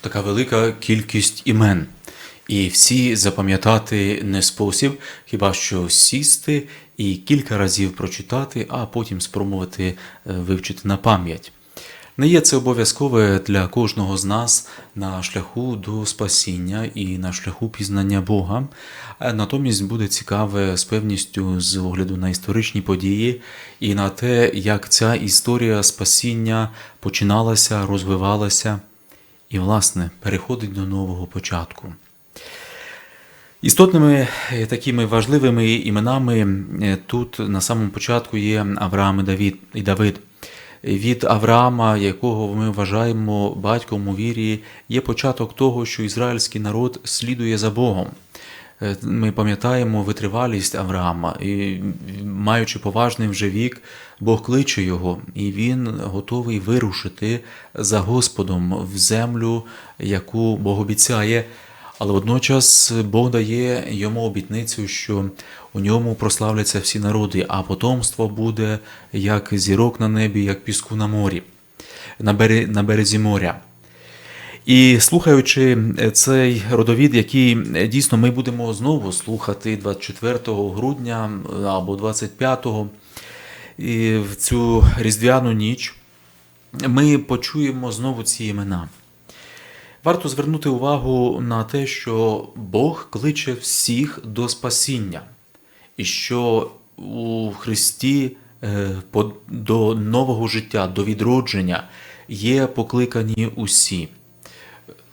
така велика кількість імен. І всі запам'ятати не спосіб, хіба що сісти і кілька разів прочитати, а потім спробувати е, вивчити на пам'ять. Не є це обов'язкове для кожного з нас на шляху до спасіння і на шляху пізнання Бога. Е, Натомість буде цікаве з певністю з огляду на історичні події і на те, як ця історія спасіння починалася, розвивалася і, власне, переходить до нового початку. Істотними е, такими важливими іменами е, тут на самому початку є Авраам і Давид. І Давид. Від Авраама, якого ми вважаємо батьком у вірі, є початок того, що ізраїльський народ слідує за Богом. Е, Ми пам'ятаємо витривалість Авраама, і маючи поважний вже вік, Бог кличе його, і він готовий вирушити за Господом в землю, яку Бог обіцяє. Але водночас Бог дає йому обітницю, що у ньому прославляться всі народи, а потомство буде як зірок на небі, як піску на морі, на, березі моря. І слухаючи цей родовід, який дійсно ми будемо знову слухати 24 грудня або 25 і в цю різдвяну ніч, ми почуємо знову ці імена. Варто звернути увагу на те, що Бог кличе всіх до спасіння, і що у Христі е, до нового життя, до відродження є покликані усі.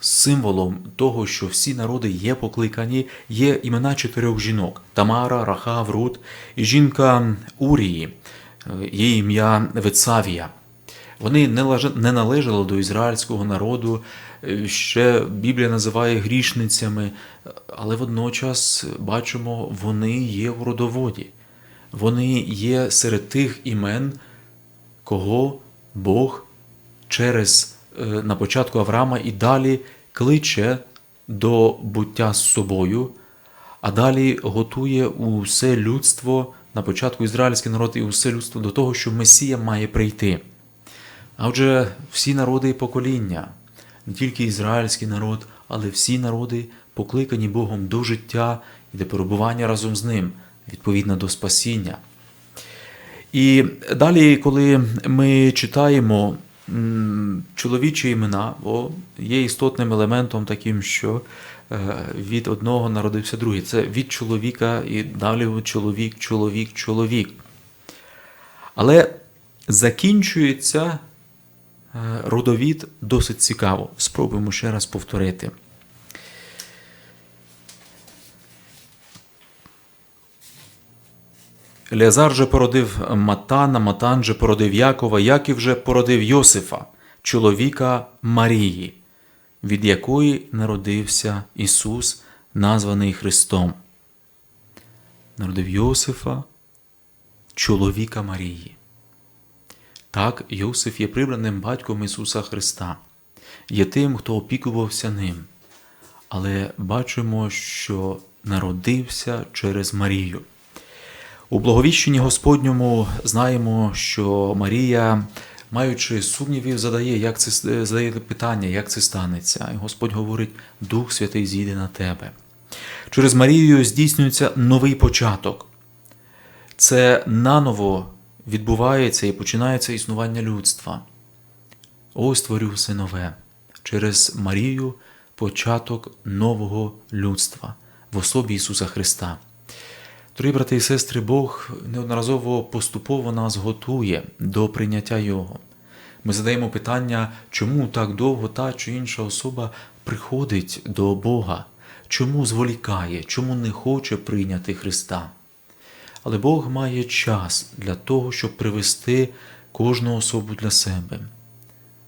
Символом того, що всі народи є покликані, є імена чотирьох жінок: Тамара, Рахав, Рут і жінка Урії, е, її ім'я Вецавія. Вони не належали до ізраїльського народу, е, ще Біблія називає грішницями, але водночас бачимо, вони є в родоводі. Вони є серед тих імен, кого Бог через е, на початку Авраама і далі кличе до буття з собою, а далі готує усе людство на початку ізраїльський народ і усе людство до того, що Месія має прийти. Отже, всі народи і покоління, не тільки ізраїльський народ, але всі народи покликані Богом до життя і до перебування разом з ним, відповідно до спасіння. І далі, коли ми читаємо чоловічі імена, бо є істотним елементом таким, що е, від одного народився другий. Це від чоловіка і далі чоловік, чоловік, чоловік. Але закінчується е, родовід досить цікаво. Спробуємо ще раз повторити. Еліазар же породив Матана, Матан же породив Якова, Яків же породив Йосифа, чоловіка Марії, від якої народився Ісус, названий Христом. Народив Йосифа, чоловіка Марії. Так, Йосиф є прибраним батьком Ісуса Христа, є тим, хто опікувався ним. Але бачимо, що народився через Марію. У благовіщенні Господньому знаємо, що Марія, маючи сумнівів, задає, як це задає питання, як це станеться. І Господь говорить: Дух Святий зійде на тебе. Через Марію здійснюється новий початок. Це наново відбувається і починається існування людства. Ось творю все нове. Через Марію початок нового людства в особі Ісуса Христа. Дорогі брати і сестри, Бог неодноразово поступово нас готує до прийняття Його. Ми задаємо питання, чому так довго та чи інша особа приходить до Бога, чому зволікає, чому не хоче прийняти Христа. Але Бог має час для того, щоб привести кожну особу для себе.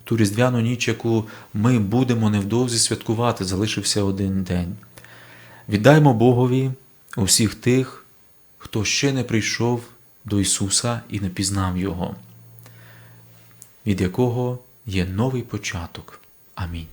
Ту різдвяну ніч, яку ми будемо невдовзі святкувати, залишився один день. Віддаймо Богові усіх тих, хто ще не прийшов до Ісуса і не пізнав Його, від якого є новий початок. Амінь.